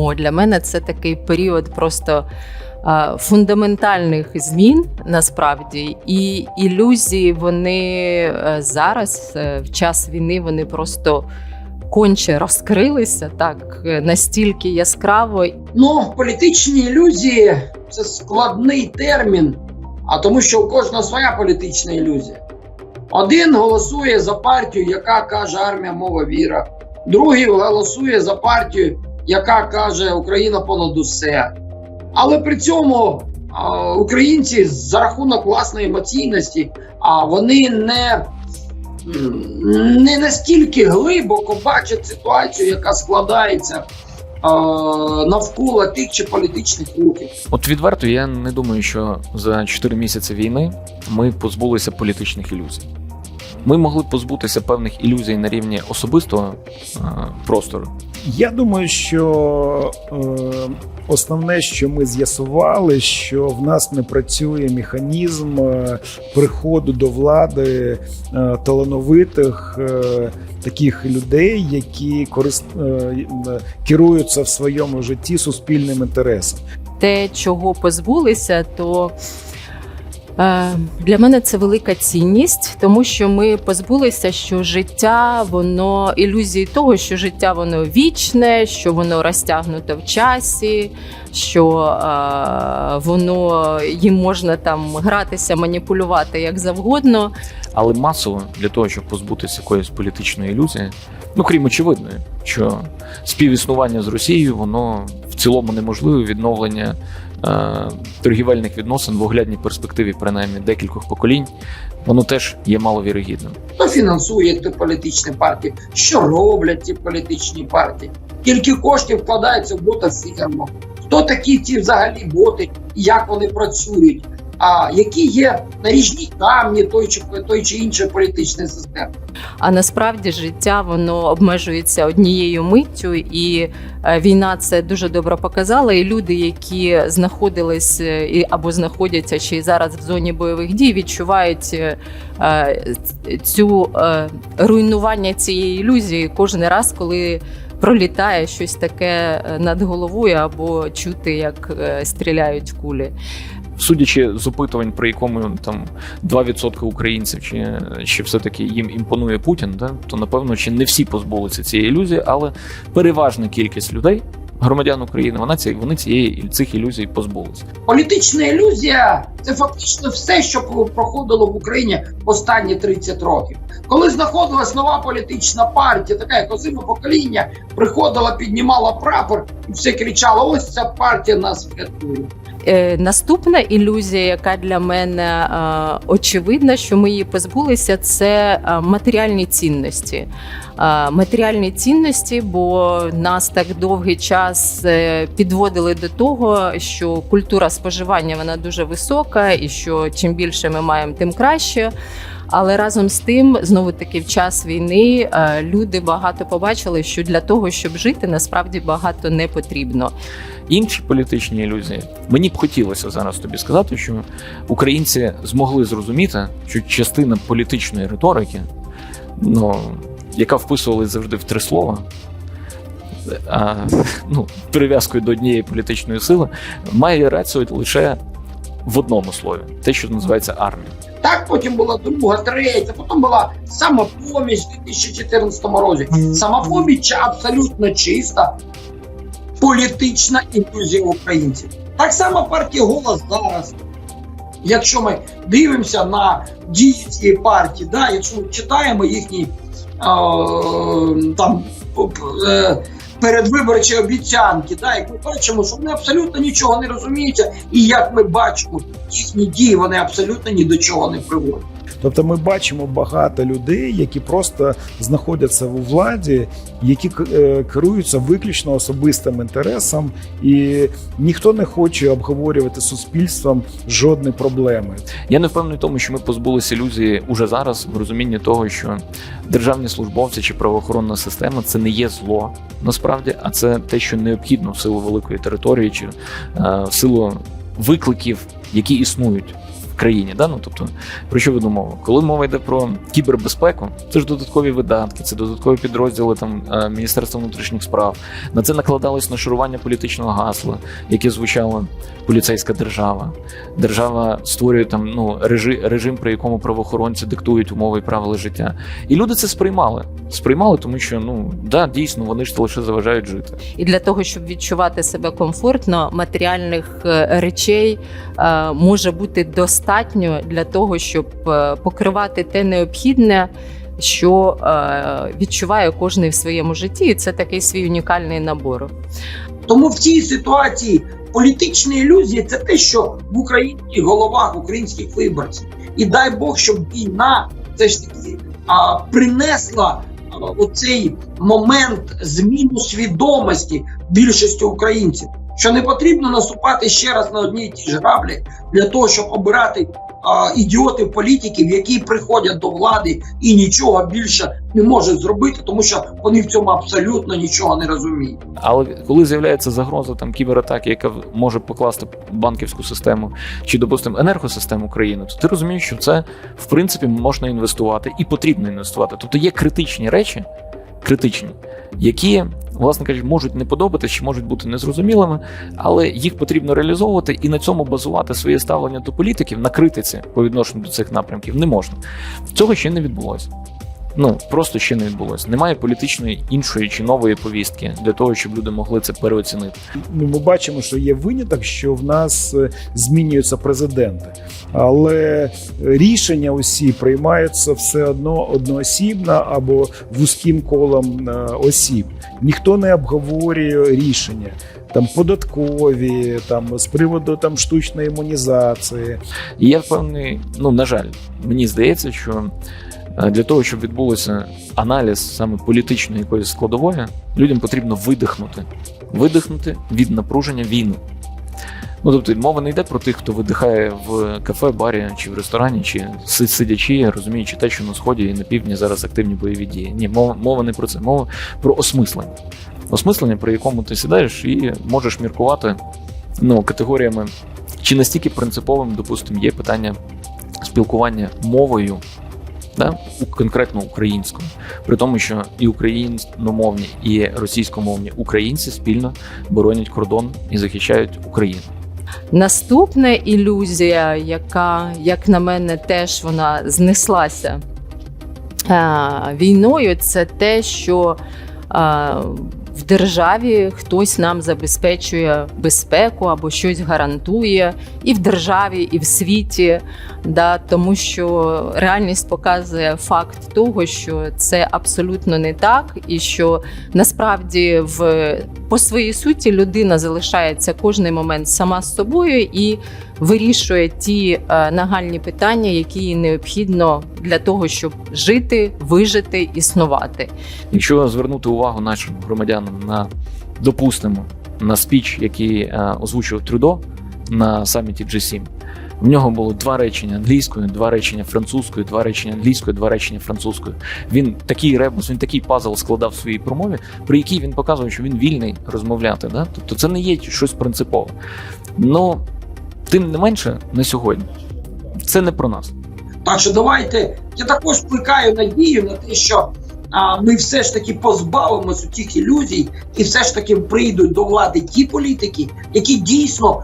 О, для мене це такий період просто а, фундаментальних змін насправді, і ілюзії вони е, зараз, е, в час війни, вони просто конче розкрилися так е, настільки яскраво. Ну, політичні ілюзії це складний термін, а тому що у кожного своя політична ілюзія. Один голосує за партію, яка каже армія, мова, віра. Другий голосує за партію, яка каже Україна понад усе. Але при цьому українці за рахунок власної емоційності, а вони не, не настільки глибоко бачать ситуацію, яка складається навколо тих чи політичних рухів. От відверто, я не думаю, що за 4 місяці війни ми позбулися політичних ілюзій. Ми могли позбутися певних ілюзій на рівні особистого простору. Я думаю, що е, основне, що ми з'ясували, що в нас не працює механізм е, приходу до влади е, талановитих е, таких людей, які корист, е, е, керуються в своєму житті суспільним інтересом. те, чого позбулися, то для мене це велика цінність, тому що ми позбулися, що життя, воно ілюзії того, що життя воно вічне, що воно розтягнуто в часі, що е, воно їм можна там гратися, маніпулювати як завгодно. Але масово для того, щоб позбутися якоїсь політичної ілюзії, ну крім очевидної, що співіснування з Росією, воно в цілому неможливе відновлення е, торгівельних відносин в оглядній перспективі, принаймні декількох поколінь, воно теж є маловірогідним. Хто фінансує ті політичні партії, що роблять ці політичні партії, скільки коштів вкладається в бота фірму? хто такі ці взагалі боти, і як вони працюють, а які є наріжні камні той чи той чи іншої політичної системи. А насправді життя воно обмежується однією миттю, і е, війна це дуже добре показала. І люди, які знаходились е, і або знаходяться чи й зараз в зоні бойових дій, відчувають е, цю руйнування цієї ілюзії кожен раз, коли. Пролітає щось таке над головою, або чути, як стріляють кулі. Судячи з опитувань, при якому там 2% українців, чи, чи все-таки їм імпонує Путін, да, то напевно чи не всі позбулися цієї ілюзії, але переважна кількість людей, громадян України, вона ці, вони цієї цих ілюзій позбулися. Політична ілюзія це фактично все, що проходило в Україні останні 30 років. Коли знаходилась нова політична партія, така як озиме покоління, приходила, піднімала прапор і все кричало: ось ця партія нас врятує. Е, Наступна ілюзія, яка для мене е, очевидна, що ми її позбулися, це е, матеріальні цінності. Е, Матеріальні цінності, бо нас так довгий час е, підводили до того, що культура споживання вона дуже висока, і що чим більше ми маємо, тим краще. Але разом з тим, знову таки, в час війни е, люди багато побачили, що для того, щоб жити, насправді багато не потрібно. Інші політичні ілюзії. Мені б хотілося зараз тобі сказати, що українці змогли зрозуміти, що частина політичної риторики, ну, яка вписувалась завжди в три слова, а, ну, прив'язкою до однієї політичної сили, має рацію лише в одному слові: те, що називається армія. Так, потім була друга, третя, потім була самопоміч у 2014 році. Самопоміч абсолютно чиста політична ілюзія українців. Так само партія голос зараз. Якщо ми дивимося на дії цієї партії, да, якщо ми читаємо їхні е, там е, передвиборчі обіцянки, да, як ми бачимо, що вони абсолютно нічого не розуміються, і як ми бачимо, їхні дії вони абсолютно ні до чого не приводять. Тобто ми бачимо багато людей, які просто знаходяться у владі, які е, керуються виключно особистим інтересом, і ніхто не хоче обговорювати з суспільством жодні проблеми. Я не впевнений в тому, що ми позбулися ілюзії уже зараз в розумінні того, що державні службовці чи правоохоронна система це не є зло насправді, а це те, що необхідно в силу великої території чи е, в силу викликів, які існують країні. Да? Ну, тобто, про що веду мову? Коли мова йде про кібербезпеку, це ж додаткові видатки, це додаткові підрозділи там е, Міністерства внутрішніх справ. На це накладалось нашарування політичного гасла, яке звучало поліцейська держава. Держава створює там ну режим, режим, при якому правоохоронці диктують умови і правила життя. І люди це сприймали. Сприймали, тому що ну да, дійсно вони ж лише заважають жити. І для того, щоб відчувати себе комфортно, матеріальних е, речей е, може бути достатньо для того, щоб е, покривати те необхідне, що е, відчуває кожен в своєму житті, і це такий свій унікальний набор. Тому в цій ситуації політичні ілюзії це те, що в українських головах українських виборців. І дай Бог, щоб війна все ж таки а, принесла оцей момент зміну свідомості більшості українців. Що не потрібно наступати ще раз на одні ті ж граблі для того, щоб обирати а, ідіотів політиків, які приходять до влади і нічого більше не можуть зробити, тому що вони в цьому абсолютно нічого не розуміють. Але коли з'являється загроза там кібератаки, яка може покласти банківську систему чи, допустимо, енергосистему країни, то ти розумієш, що це в принципі можна інвестувати і потрібно інвестувати. Тобто є критичні речі, критичні, які, власне кажучи, можуть не подобатися чи можуть бути незрозумілими, але їх потрібно реалізовувати і на цьому базувати своє ставлення до політиків на критиці по відношенню до цих напрямків не можна. Цього ще не відбулося. Ну просто ще не відбулося. Немає політичної іншої чи нової повістки для того, щоб люди могли це переоцінити. Ну, ми бачимо, що є виняток, що в нас е, змінюються президенти, але рішення усі приймаються все одно одноосібно або вузьким колом е, осіб. Ніхто не обговорює рішення. Там податкові, там з приводу там штучної імунізації. І я впевнений, ну на жаль, мені здається, що для того, щоб відбулося аналіз саме політичної якоїсь складової, людям потрібно видихнути, видихнути від напруження війни. Ну, тобто, мова не йде про тих, хто видихає в кафе, барі чи в ресторані, чи сидячи, розуміючи те, що на сході і на півдні зараз активні бойові дії. Ні, мова, мова не про це, мова про осмислення. Осмислення, при якому ти сідаєш і можеш міркувати ну, категоріями, чи настільки принциповим, допустимо, є питання спілкування мовою, да, у- конкретно українському, при тому, що і україномовні, і російськомовні українці спільно боронять кордон і захищають Україну. Наступна ілюзія, яка, як на мене, теж вона знеслася е, війною, це те, що е, державі хтось нам забезпечує безпеку або щось гарантує і в державі, і в світі. Да, тому що реальність показує факт того, що це абсолютно не так, і що насправді в по своїй суті людина залишається кожний момент сама з собою і вирішує ті е, нагальні питання, які їй необхідно для того, щоб жити, вижити, існувати. Якщо звернути увагу нашим громадянам на допустимо на спіч, який е, озвучив Трюдо на саміті G7, в нього було два речення англійською, два речення французькою, два речення англійською, два речення французькою. Він такий ребус, він такий пазл складав в своїй промові, при якій він показував, що він вільний розмовляти. Да? Тобто це не є щось принципове. Ну тим не менше, на сьогодні це не про нас. Так що давайте я також плекаю надію на те, що ми все ж таки позбавимося цих ілюзій, і все ж таки прийдуть до влади ті політики, які дійсно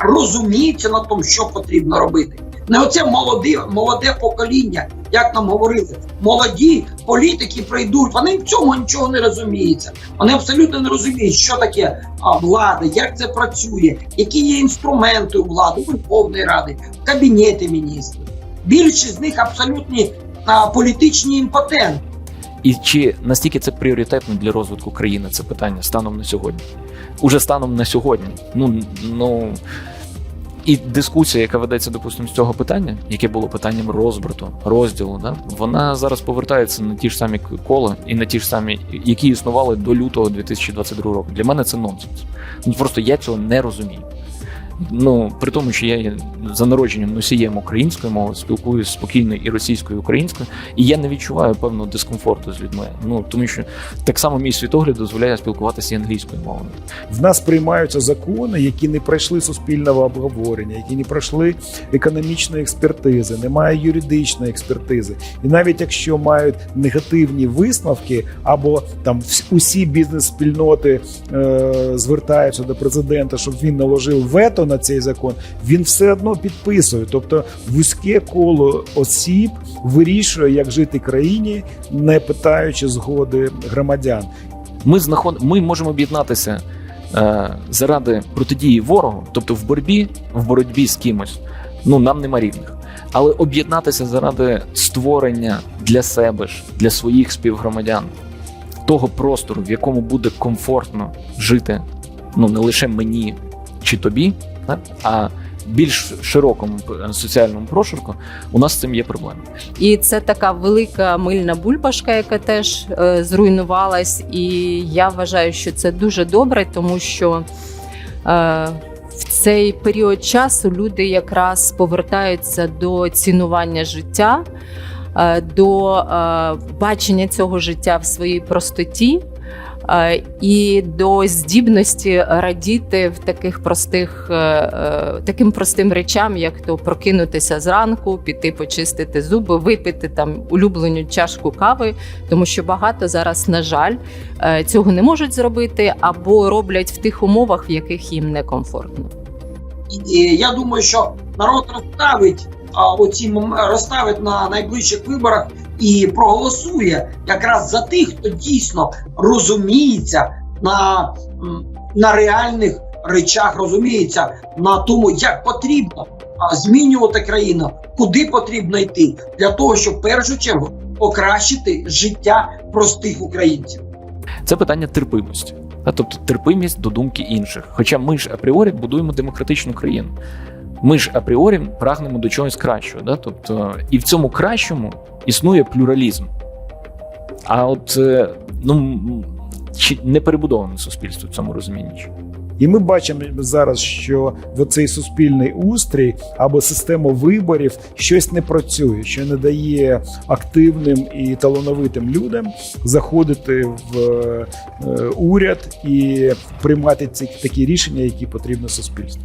розуміються на тому, що потрібно робити. Не оце молоде, молоде покоління, як нам говорили, молоді політики прийдуть. Вони в цьому нічого не розуміються. Вони абсолютно не розуміють, що таке влада, як це працює, які є інструменти у влади, Верховної Ради, кабінети міністрів. Більшість з них абсолютні а, політичні імпотенти. І чи настільки це пріоритетно для розвитку країни? Це питання станом на сьогодні? Уже станом на сьогодні. Ну ну і дискусія, яка ведеться, допустимо, з цього питання, яке було питанням розбрату, розділу, да, вона зараз повертається на ті ж самі кола і на ті ж самі, які існували до лютого 2022 року. Для мене це нонсенс. Ну просто я цього не розумію. Ну, при тому, що я є за народженням носієм української мови, спілкуюся спокійно і російською, і українською, і я не відчуваю певного дискомфорту з людьми. Ну тому що так само мій світогляд дозволяє спілкуватися і англійською мовою. В нас приймаються закони, які не пройшли суспільного обговорення, які не пройшли економічної експертизи, немає юридичної експертизи. І навіть якщо мають негативні висновки, або там усі бізнес-спільноти е, звертаються до президента, щоб він наложив вето на цей закон, він все одно підписує. Тобто вузьке коло осіб вирішує, як жити країні, не питаючи згоди громадян. Ми знаход... ми можемо об'єднатися е, заради протидії ворогу, тобто в боротьбі, в боротьбі з кимось. Ну нам нема рівних. Але об'єднатися заради створення для себе ж, для своїх співгромадян того простору, в якому буде комфортно жити, ну не лише мені чи тобі, а більш широкому соціальному прошарку, у нас з цим є проблеми. І це така велика мильна бульбашка, яка теж е, зруйнувалась. І я вважаю, що це дуже добре, тому що е, в цей період часу люди якраз повертаються до цінування життя, е, до е, бачення цього життя в своїй простоті. Е, І до здібності радіти в таких простих, е, е, таким простим речам, як то прокинутися зранку, піти почистити зуби, випити там улюблену чашку кави, тому що багато зараз, на жаль, цього не можуть зробити або роблять в тих умовах, в яких їм некомфортно. Я думаю, що народ розставить оці мом- розставить на найближчих виборах і проголосує якраз за тих, хто дійсно розуміється на, на реальних речах, розуміється на тому, як потрібно змінювати країну, куди потрібно йти для того, щоб в першу чергу покращити життя простих українців. Це питання терпимості. Тобто терпимість до думки інших. Хоча ми ж апріорі будуємо демократичну країну. Ми ж апріорі прагнемо до чогось кращого. Да? Тобто, і в цьому кращому існує плюралізм. А от е, ну, чи не перебудоване суспільство в цьому розумінні. І ми бачимо зараз, що в цей суспільний устрій або система виборів щось не працює, що не дає активним і талановитим людям заходити в е, уряд і приймати ці такі рішення, які потрібно суспільству.